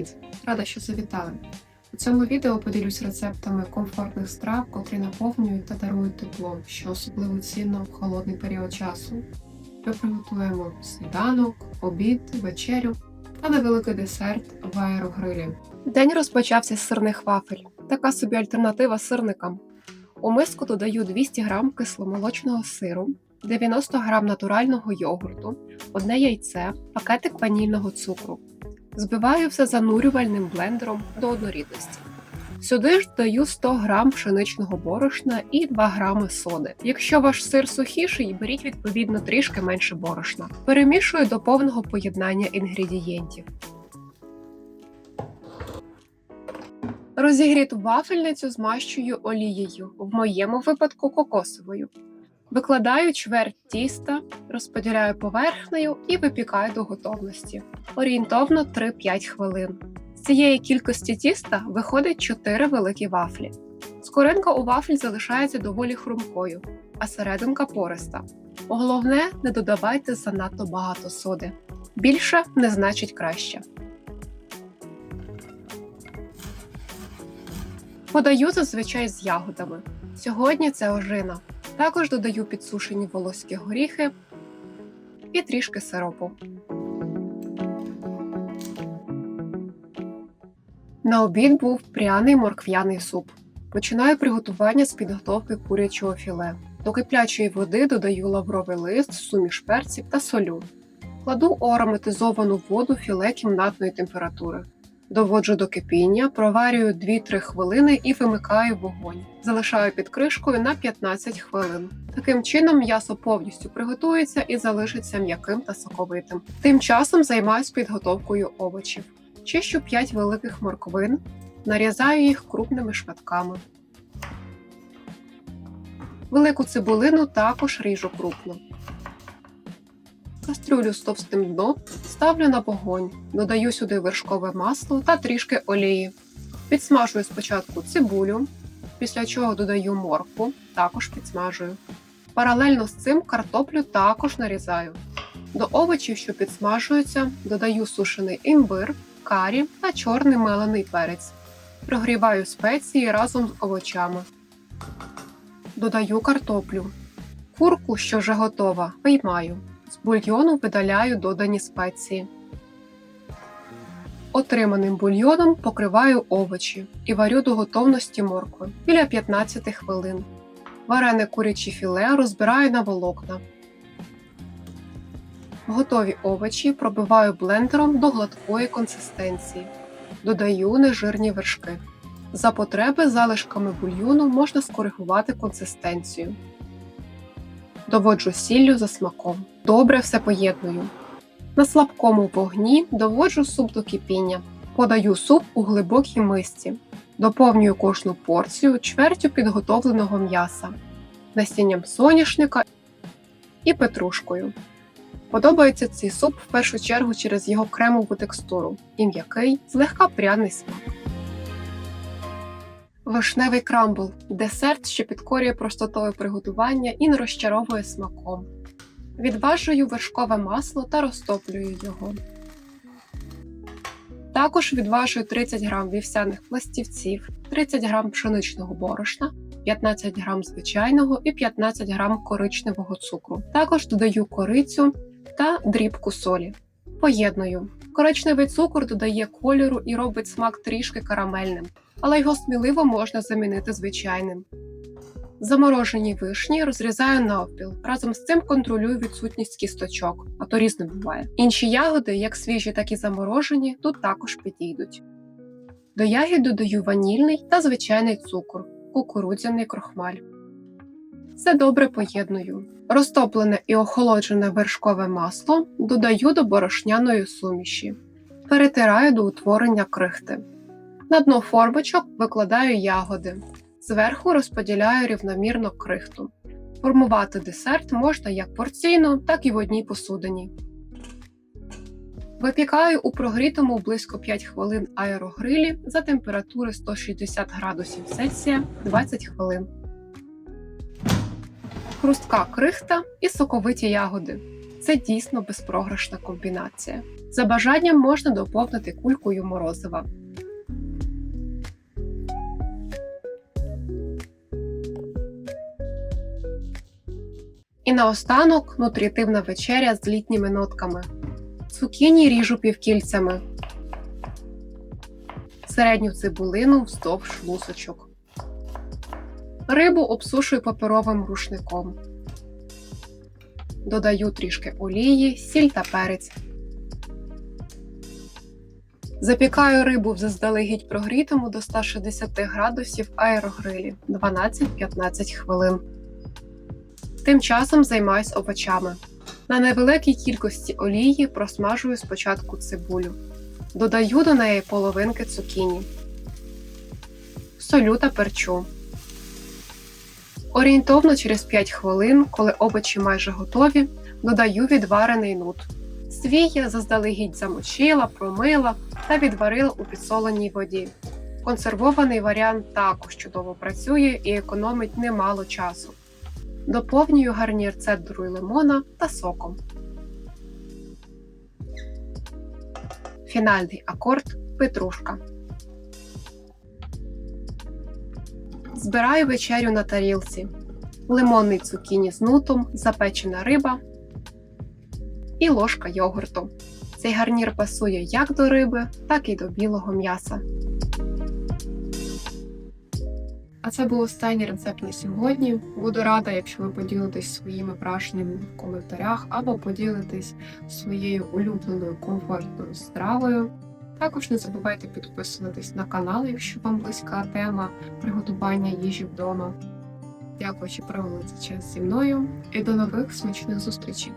Привіт! Рада, що завітали. У цьому відео поділюсь рецептами комфортних страв, котрі наповнюють та дарують тепло, що особливо цінно в холодний період часу. Ми приготуємо сніданок, обід, вечерю та невеликий десерт в аерогрилі. День розпочався з сирних вафель. Така собі альтернатива сирникам. У миску додаю 200 г кисломолочного сиру, 90 г натурального йогурту, одне яйце, пакетик ванільного цукру. Збиваю все занурювальним блендером до однорідності. Сюди ж даю 100 г пшеничного борошна і 2 г соди. Якщо ваш сир сухіший, беріть відповідно трішки менше борошна. Перемішую до повного поєднання інгредієнтів. Розігріту вафельницю змащую олією, в моєму випадку кокосовою. Викладаю чверть тіста, розподіляю поверхнею і випікаю до готовності. Орієнтовно 3-5 хвилин. З цієї кількості тіста виходить 4 великі вафлі. Скоринка у вафлі залишається доволі хрумкою, а серединка пориста. Головне, не додавайте занадто багато соди. Більше не значить краще. Подаю зазвичай з ягодами. Сьогодні це ожина. Також додаю підсушені волоські горіхи і трішки сиропу. На обід був пряний моркв'яний суп. Починаю приготування з підготовки курячого філе. До киплячої води додаю лавровий лист, суміш перців та солю. Кладу у ароматизовану воду філе кімнатної температури. Доводжу до кипіння, проварюю 2-3 хвилини і вимикаю вогонь. Залишаю під кришкою на 15 хвилин. Таким чином м'ясо повністю приготується і залишиться м'яким та соковитим. Тим часом займаюсь підготовкою овочів. Чищу 5 великих морквин, нарізаю їх крупними шматками. Велику цибулину також ріжу крупно. Кастрюлю з товстим дном ставлю на вогонь, додаю сюди вершкове масло та трішки олії. Підсмажую спочатку цибулю, після чого додаю моркву, також підсмажую. Паралельно з цим картоплю також нарізаю. До овочів, що підсмажуються, додаю сушений імбир, карі та чорний мелений перець. Прогріваю спеції разом з овочами. Додаю картоплю. Курку, що вже готова, виймаю. З бульйону видаляю додані спеції. Отриманим бульйоном покриваю овочі і варю до готовності моркви біля 15 хвилин. Варене куряче філе розбираю на волокна. Готові овочі пробиваю блендером до гладкої консистенції. Додаю нежирні вершки. За потреби залишками бульйону можна скоригувати консистенцію. Доводжу сіллю за смаком. Добре все поєдную. На слабкому вогні доводжу суп до кипіння. Подаю суп у глибокій мисці. Доповнюю кожну порцію чвертю підготовленого м'яса, насінням соняшника і петрушкою. Подобається цей суп в першу чергу через його кремову текстуру і м'який, злегка пряний смак. Вишневий крамбл десерт, що підкорює простотою приготування і не розчаровує смаком. Відважую вершкове масло та розтоплюю його. Також відважую 30 г вівсяних пластівців, 30 г пшеничного борошна, 15 г звичайного і 15 г коричневого цукру. Також додаю корицю та дрібку солі. Поєдную. Коричневий цукор додає кольору і робить смак трішки карамельним, але його сміливо можна замінити звичайним. Заморожені вишні розрізаю навпіл. Разом з цим контролюю відсутність кісточок, а то різне буває. Інші ягоди, як свіжі, так і заморожені, тут також підійдуть. До ягід додаю ванільний та звичайний цукор, кукурудзяний крохмаль. Все добре поєдную. Розтоплене і охолоджене вершкове масло додаю до борошняної суміші. Перетираю до утворення крихти. На дно формочок викладаю ягоди. Зверху розподіляю рівномірно крихту. Формувати десерт можна як порційно, так і в одній посудині. Випікаю у прогрітому близько 5 хвилин аерогрилі за температури 160 градусів Цельсія 20 хвилин. Хрустка крихта і соковиті ягоди. Це дійсно безпрограшна комбінація. За бажанням можна доповнити кулькою морозива. І наостанок нутрітивна вечеря з літніми нотками. Цукіні ріжу півкільцями. Середню цибулину вздовж лусочок. Рибу обсушую паперовим рушником. Додаю трішки олії, сіль та перець. Запікаю рибу в заздалегідь прогрітому до 160 градусів аерогрилі 12-15 хвилин. Тим часом займаюсь овочами. На невеликій кількості олії просмажую спочатку цибулю. Додаю до неї половинки цукіні. Солю та перчу. Орієнтовно через 5 хвилин, коли овочі майже готові, додаю відварений нут. Свій я заздалегідь замочила, промила та відварила у підсоленій воді. Консервований варіант також чудово працює і економить немало часу. Доповнюю гарнір цедрою лимона та соком. Фінальний акорд петрушка. Збираю вечерю на тарілці. Лимонний цукіні з нутом, запечена риба і ложка йогурту. Цей гарнір пасує як до риби, так і до білого м'яса. А це був останній рецепт на сьогодні. Буду рада, якщо ви поділитесь своїми враженнями в коментарях або поділитесь своєю улюбленою комфортною стравою. Також не забувайте підписуватись на канал, якщо вам близька тема приготування їжі вдома. Дякую, що провели цей час зі мною і до нових смачних зустрічей!